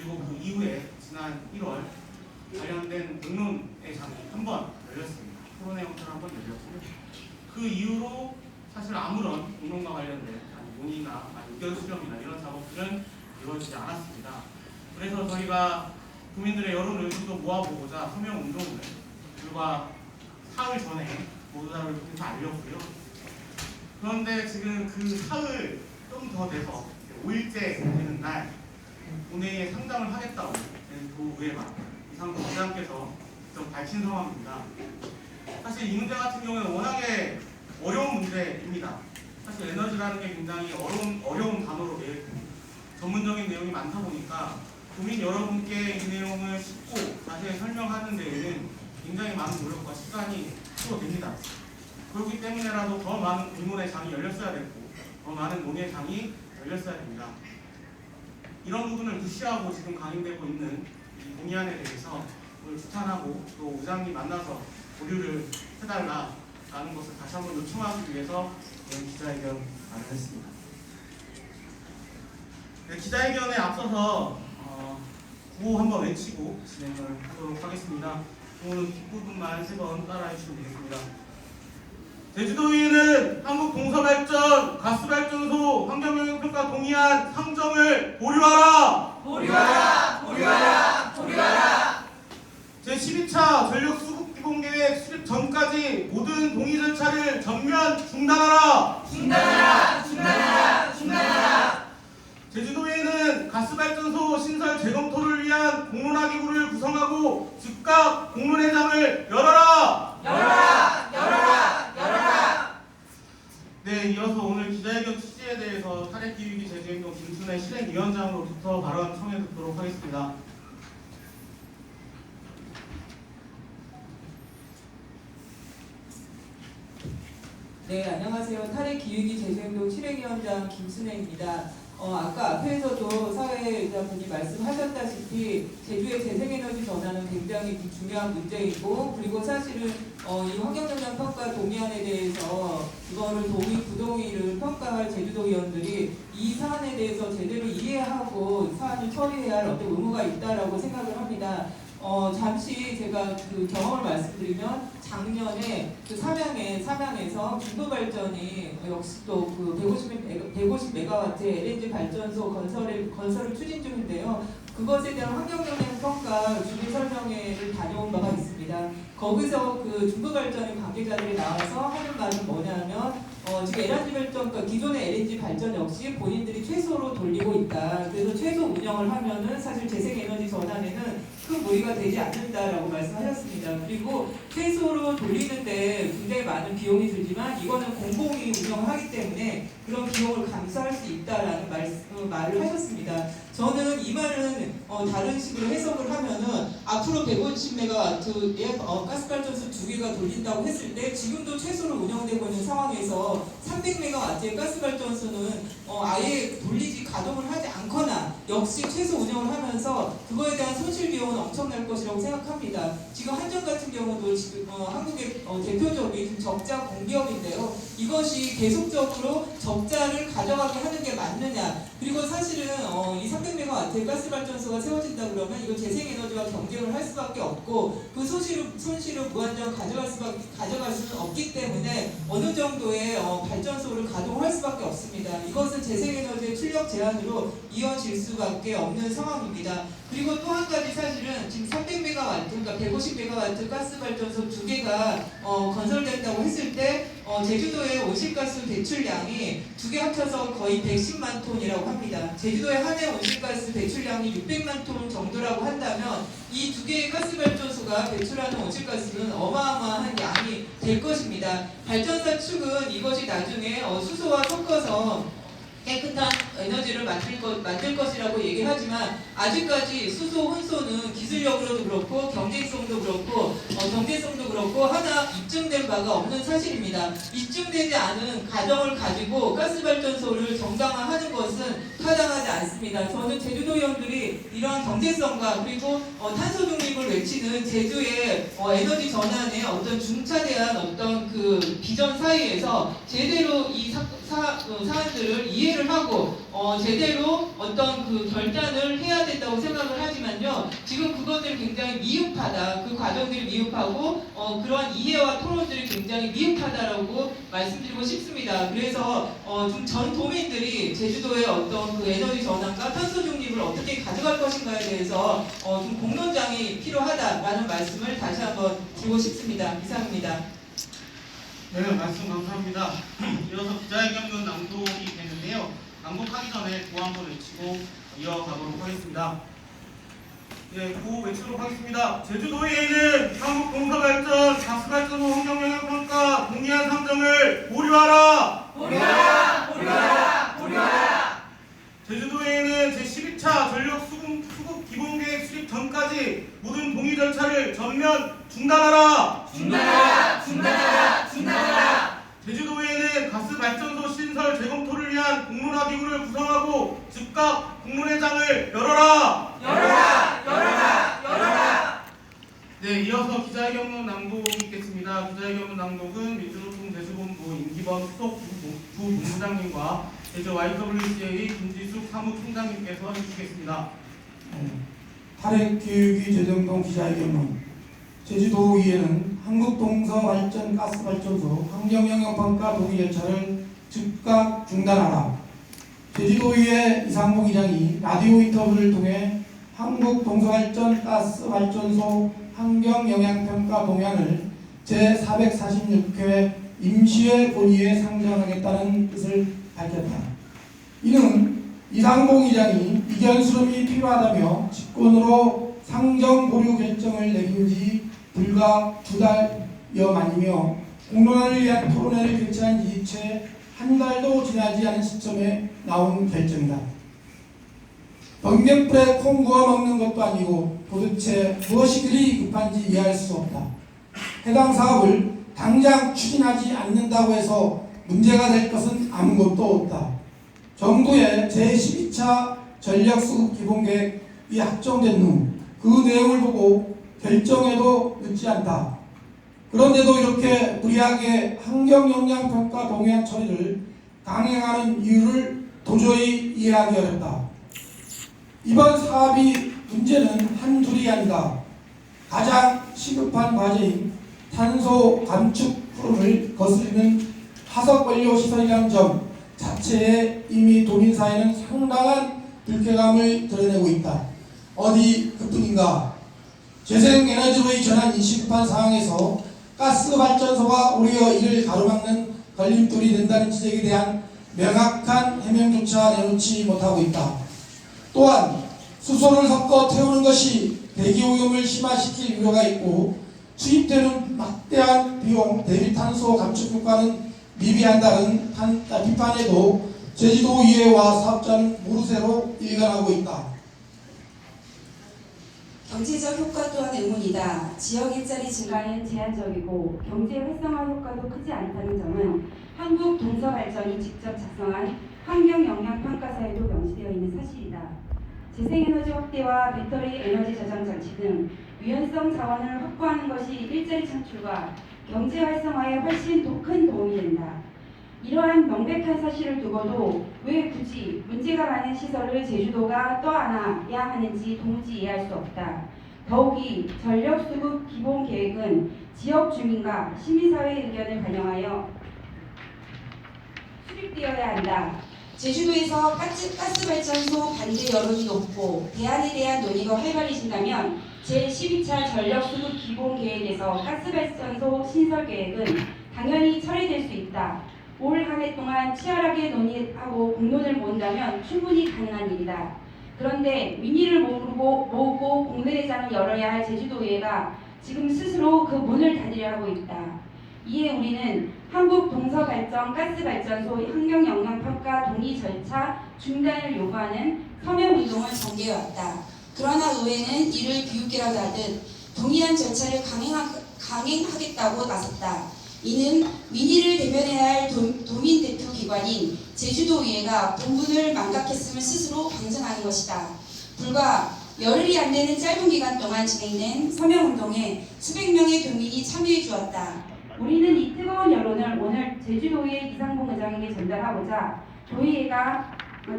그리고 그 이후에 지난 1월 관련된 공론의 장이 한 번 열렸습니다. 토론회 형태로 한번 열렸고요. 그 이후로 사실 아무런 공론과 관련된 논의나 의견 수렴이나 이런 작업들은 이루어지지 않았습니다. 그래서 저희가 국민들의 여론 의견도 모아보고자 서명 운동을 불과 사흘 전에 모두다를 통해서 알렸고요. 그런데 지금 그 사흘 좀 더 돼서 5일째 되는 날 본회의에 상담을 하겠다고 도의회가 이상도 부장께서 직접 밝힌 상황입니다. 사실 이 문제 같은 경우는 워낙에 어려운 문제입니다. 사실 에너지라는 게 굉장히 어려운, 어려운 단어로 있고 전문적인 내용이 많다 보니까 국민 여러분께 이 내용을 쉽고 자세히 설명하는 데에는 굉장히 많은 노력과 시간이 필요됩니다. 그렇기 때문에라도 더 많은 공론의 장이 열렸어야 됐고 더 많은 논의의 장이 열렸어야 됩니다. 이런 부분을 무시하고 지금 강행되고 있는 이 동의안에 대해서 오늘 추탄하고 또 의장님 만나서 보류를 해달라라는 것을 다시 한번 요청하기 위해서 이런 기자회견 마련했습니다. 네, 기자회견에 앞서서 어, 구호 한번 외치고 진행을 하도록 하겠습니다. 오늘 뒷부분만 세 번 따라해 주시면 되겠습니다. 제주도의회는 한국동서발전 가스발전소 환경영향평가 동의안 상정을 보류하라. 보류하라! 보류하라! 보류하라! 제12차 전력 수급 기본 계획 수립 전까지 모든 동의 절차를 전면 중단하라. 중단하라! 중단하라! 중단하라! 제주도에는 가스발전소 신설 재검토를 위한 공론화기구를 구성하고 즉각 공론회장을 열어라. 열어라! 열어라! 열어라! 네, 이어서 오늘 기자회견 취지에 대해서 사례기획위 제주행동 김순애 실행위원장으로부터 발언 청해 하겠습니다. 네, 안녕하세요. 탈핵 기획위 재생동 실행위원장 김순혜입니다. 어, 아까 앞에서도 사회자분이 말씀하셨다시피 제주의 재생에너지 전환은 굉장히 중요한 문제이고 그리고 사실은 어, 이 환경영향 평가 동의안에 대해서 이거를 동의 부동의를 평가할 제주도 의원들이 이 사안에 대해서 제대로 이해하고 사안을 처리해야 할 어떤 의무가 있다라고 생각을 합니다. 어, 잠시 제가 그 경험을 말씀드리면 작년에 그 삼양에 삼양에서 중도 발전이 역시 또 그 150, 150 메가와트의 LNG 발전소 건설을 건설을 추진 중인데요. 그것에 대한 환경 영향 평가 준비 설명회를 다녀온 바가 있습니다. 거기서 그 중도 발전의 관계자들이 나와서 하는 말은 뭐냐면 어, 지금 LNG 발전, 그러니까 기존의 LNG 발전 역시 본인들이 최소로 돌리고 있다. 그래서 최소 운영을 하면은 사실 재생에너지 전환에는 큰 무리가 되지 않는다라고 말씀하셨습니다. 그리고 최소로 돌리는데 굉장히 많은 비용이 들지만 이거는 공공이 운영을 하기 때문에 그런 비용을 감수할 수 있다라는 말씀, 어, 말을 하셨습니다. 저는 이 말은 어, 다른 식으로 해석을 하면은 앞으로 150메가와트의 어, 가스발전소 두 개가 돌린다고 했을 때 지금도 최소로 운영되고 있는 상황에서 300메가와트의 가스발전소는 어, 아예 돌리지 가동을 하지 않거나 역시 최소 운영을 하면서 그거에 대한 손실 비용은 엄청날 것이라고 생각합니다. 지금 한전 같은 경우도 지금 어, 한국의 어, 대표적인 적자 공기업인데요. 이것이 계속적으로 적자를 가져가게 하는 게 맞느냐? 그리고 사실은 어, 이 300메가와트의 가스 발전소가 세워진다 그러면 이거 재생에너지와 경쟁을 할 수밖에 없고 그 손실을 손실을 무한정 가져갈 수밖에 가져갈 수는 없기 때문에 어느 정도의 어, 발전소를 가동할 수밖에 없습니다. 이것은 재생에너지의 출력 제한으로 이어질 수 밖에 없는 상황입니다. 그리고 또 한 가지 사실은 지금 300메가와트, 그러니까 150메가와트 가스 발전소 두 개가 어, 건설된다고 했을 때 어, 제주도의 온실가스 배출량이 두 개 합쳐서 거의 110만 톤이라고 합니다. 제주도의 한 해 온실가스 배출량이 600만 톤 정도라고 한다면 이 두 개의 가스 발전소가 배출하는 온실가스는 어마어마한 양이 될 것입니다. 발전사 측은 이것이 나중에 어, 수소와 섞어서 깨끗한 에너지를 만들, 것, 만들 것이라고 얘기하지만 아직까지 수소 혼소는 기술력으로도 그렇고 경제성도 그렇고 어, 경제성도 그렇고 하나 입증된 바가 없는 사실입니다. 입증되지 않은 가정을 가지고 가스발전소를 정당화하는 것은 타당하지 않습니다. 저는 제주도 의원들이 이러한 경제성과 그리고 어, 탄소 중립을 외치는 제주의 어, 에너지 전환의 어떤 중차대한 어떤 그 비전 사이에서 제대로 이 사, 사, 어, 사안들을 이해를 하고 어, 제대로 어떤 그 결단을 해야 된다고 생각을 하지만요. 지금 그것들이 굉장히 미흡하다. 그 과정들이 미흡하고 어, 그러한 이해와 토론들이 굉장히 미흡하다라고 말씀드리고 싶습니다. 그래서 어, 좀전 도민들이 제주도의 어떤 그 에너지 전환과 탄소 중립을 어떻게 가져갈 것인가에 대해서 어, 좀 공론장이 필요하다라는 말씀을 다시 한번 드리고 싶습니다. 이상입니다. 네, 말씀 감사합니다. 이어서 기자회견문 낭독이 되는데요. 낭독하기 전에 구호 한번 외치고 이어가도록 하겠습니다. 네, 구호 외치도록 하겠습니다. 제주도의회는 한국 공사발전, 가스발전소 환경영향평가 동의안 상정을 보류하라! 보류하라 보류하라 보류하라 제주도의회는 제12차 전력 수급, 수급 기본계획 수립 전까지 모든 동의 절차를 전면! 중단하라 중단하라 중단하라 제주도에는 가스발전소 신설 재검토를 위한 공론화 기구를 구성하고 즉각 공론회장을 열어라. 열어라 열어라 열어라 네, 이어서 기자회견문 낭독이 있겠습니다. 기자회견문 낭독은 민주노총 대수본부 임기범 수석 부- 부본부장님과 제주 YWCA 김지숙 사무총장님께서 해주시겠습니다. 탈핵 교육이 재정동 기자회견문 제주도의회는 한국동서발전가스발전소 환경영향평가 동의 절차를 즉각 중단하라. 제주도의회 이상봉 의장이 라디오 인터뷰를 통해 한국동서발전가스발전소 환경영향평가 동향을 제446회 임시회 본의에 상정하겠다는 뜻을 밝혔다. 이는 이상봉 의장이 이견 수렴이 필요하다며 직권으로 상정 보류 결정을 내린 지 불과 두 달여 만이며 공론화를 위한 토론회를 개최한 지채한 달도 지나지 않은 시점에 나온 결정이다. 번개불에 콩 구워 먹는 것도 아니고 도대체 무엇이 그리 급한지 이해할 수 없다. 해당 사업을 당장 추진하지 않는다고 해서 문제가 될 것은 아무것도 없다. 정부의 제12차 전력수급 기본계획이 확정된 후 그 내용을 보고 결정해도 늦지 않다. 그런데도 이렇게 무리하게 환경영향평가 동향 처리를 강행하는 이유를 도저히 이해하기 어렵다. 이번 사업이 문제는 한둘이 아니다. 가장 시급한 과제인 탄소 감축 프로를 거스르는 화석 원료 시설이라는 점 자체에 이미 도민 사회는 상당한 불쾌감을 드러내고 있다. 어디 그뿐인가? 재생에너지로의 전환 인식판 상황에서 가스 발전소가 오히려 이를 가로막는 걸림돌이 된다는 지적에 대한 명확한 해명조차 내놓지 못하고 있다. 또한 수소를 섞어 태우는 것이 대기오염을 심화시킬 우려가 있고 투입되는 막대한 비용 대비 탄소 감축 효과는 미비한다는 판- 아, 비판에도 제주도의회와 사업자는 모르쇠로 일관하고 있다. 경제적 효과 또한 의문이다. 지역 일자리 증가는 제한적이고 경제 활성화 효과도 크지 않다는 점은 한국 동서발전이 직접 작성한 환경 영향 평가서에도 명시되어 있는 사실이다. 재생에너지 확대와 배터리 에너지 저장 장치 등 유연성 자원을 확보하는 것이 일자리 창출과 경제 활성화에 훨씬 더 큰 도움이 된다. 이러한 명백한 사실을 두고도 왜 굳이 문제가 많은 시설을 제주도가 떠안아야 하는지 도무지 이해할 수 없다. 더욱이 전력 수급 기본 계획은 지역 주민과 시민사회 의견을 반영하여 수립되어야 한다. 제주도에서 가스, 가스 발전소 반대 여론이 높고 대안에 대한 논의가 활발해진다면 제12차 전력수급 기본 계획에서 가스발전소 신설 계획은 당연히 철회될 수 있다. 올 한 해 동안 치열하게 논의하고 공론을 모은다면 충분히 가능한 일이다. 그런데 민의를 모으고, 모으고 공론회장을 열어야 할 제주도의회가 지금 스스로 그 문을 닫으려 하고 있다. 이에 우리는 한국 동서발전 가스발전소 환경영향평가 동의 절차 중단을 요구하는 서명운동을 전개해왔다. 그러나 의회는 이를 비웃기라도 하듯 동의안 절차를 강행하, 강행하겠다고 나섰다. 이는 민의를 대변해야 할 도, 도민 대표 기관인 제주도의회가 본분을 망각했음을 스스로 반증하는 것이다. 불과 열흘이 안 되는 짧은 기간 동안 진행된 서명운동에 수백 명의 도민이 참여해 주었다. 우리는 이 뜨거운 여론을 오늘 제주도의 이상봉 의장에게 전달하고자 도의회가 어, 도,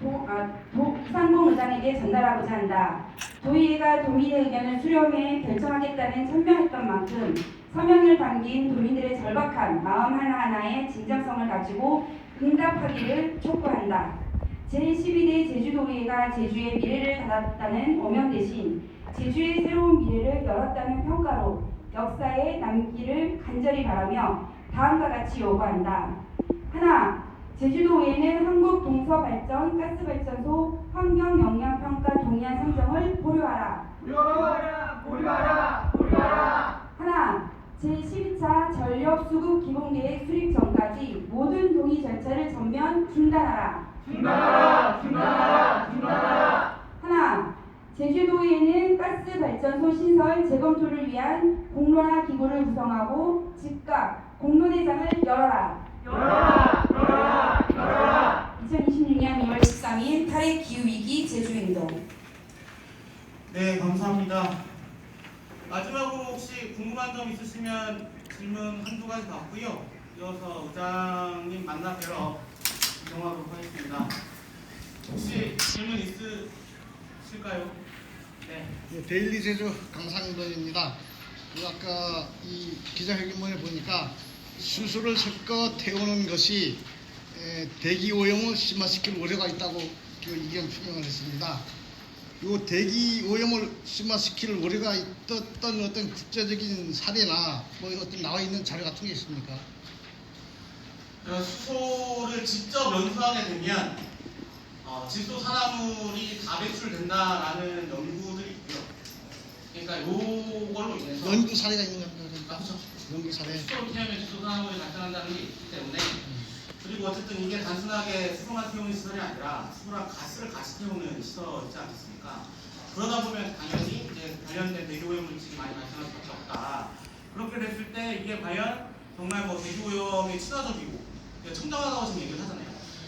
도, 아, 도, 이상봉 의장에게 전달하고자 한다. 도의회가 도민의 의견을 수렴해 결정하겠다는 천명했던 만큼 서명을 담긴 도민들의 절박한 마음 하나하나에 진정성을 가지고 응답하기를 촉구한다. 제12대 제주도의회가 제주의 미래를 닫았다는 오명 대신 제주의 새로운 미래를 열었다는 평가로 역사에 남기를 간절히 바라며 다음과 같이 요구한다. 하나, 제주도의회는 한국동서발전 가스발전소 환경영향평가 동의안 상정을 보류하라. 보류하라 보류하라 보류하라 하나, 제12차 전력수급 기본계획 수립 전까지 모든 동의 절차를 전면 중단하라. 중단하라 중단하라 중단하라 하나, 제주도에는 가스 발전소 신설 재검토를 위한 공론화 기구를 구성하고 즉각 공론회장을. 열어라 열어라 열어라 2026년 2월 13일 탈핵 기후 위기 제주행동. 네, 감사합니다. 마지막으로 혹시 궁금한 점 있으시면 질문 한두 가지 받고요. 이어서 의장님 만나 뵈러 이동하도록 하겠습니다. 혹시 질문 있으실까요? 네. 네, 데일리 제주 강상돈입니다. 그 아까 이 기자회견문에 보니까 수소를 섞어 태우는 것이 에, 대기 오염을 심화시킬 우려가 있다고 그 의견 표명을 했습니다. 이 대기 오염을 심화시킬 우려가 있었던 어떤 국제적인 사례나 뭐 어떤 나와 있는 자료 같은 게 있습니까? 어, 수소를 직접 연소하게 되면 어, 질소 산화물이 다 배출된다라는 연구들이 있고요. 그러니까 요걸로 인해서 연구 사례가 있는 겁니다. 아, 그렇죠. 연구 사례. 수소를 태우면 질소 산화물이 발생한다는 게 있기 때문에 그리고 어쨌든 이게 단순하게 수소만 태우는 시설이 아니라 수소랑 가스를 같이 태우는 시설이지 않겠습니까? 그러다 보면 당연히 이제 관련된 대기오염 물질이 많이 발생할 수밖에 없다. 그렇게 됐을 때 이게 과연 정말 뭐 대기오염에 친화적이고 청정하다고 지금 얘기를 하잖아요.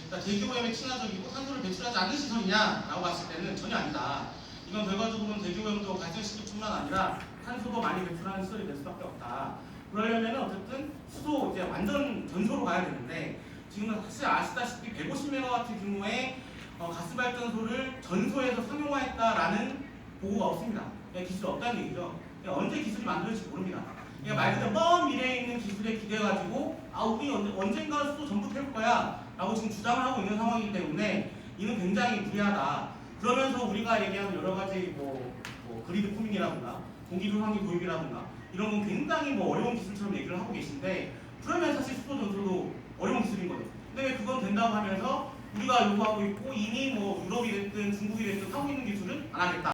그러니까 대기오염에 친화적이고 탄소를 배출하지 않는 시설이냐라고 봤을 때는 전혀 아니다. 이건 결과적으로는 대기오염도 발생시킬 뿐만 아니라 탄소도 많이 배출하는 시설이 될 수밖에 없다. 그러려면 어쨌든 수도 이제 완전 전소로 가야 되는데 지금 사실 아시다시피 150메가와트 규모의 어, 가스 발전소를 전소해서 상용화했다라는 보고가 없습니다. 그러니까 기술이 없다는 얘기죠. 그러니까 언제 기술이 만들어질지 모릅니다. 그러니까 말 그대로 먼 미래에 있는 기술에 기대가지고 아 우리 언- 언젠가 수도 전부 태울 거야 라고 지금 주장을 하고 있는 상황이기 때문에 이는 굉장히 무리하다. 그러면서 우리가 얘기하는 여러 가지 뭐, 뭐 그리드 포밍이라든가 공기도 환기 도입이라든가 이런 건 굉장히 뭐 어려운 기술처럼 얘기를 하고 계신데 그러면 사실 수도 전소도 어려운 기술인 거죠. 근데 왜 그건 된다고 하면서 우리가 요구하고 있고 이미 뭐 유럽이 됐든 중국이 됐든 하고 있는 기술은 안 하겠다.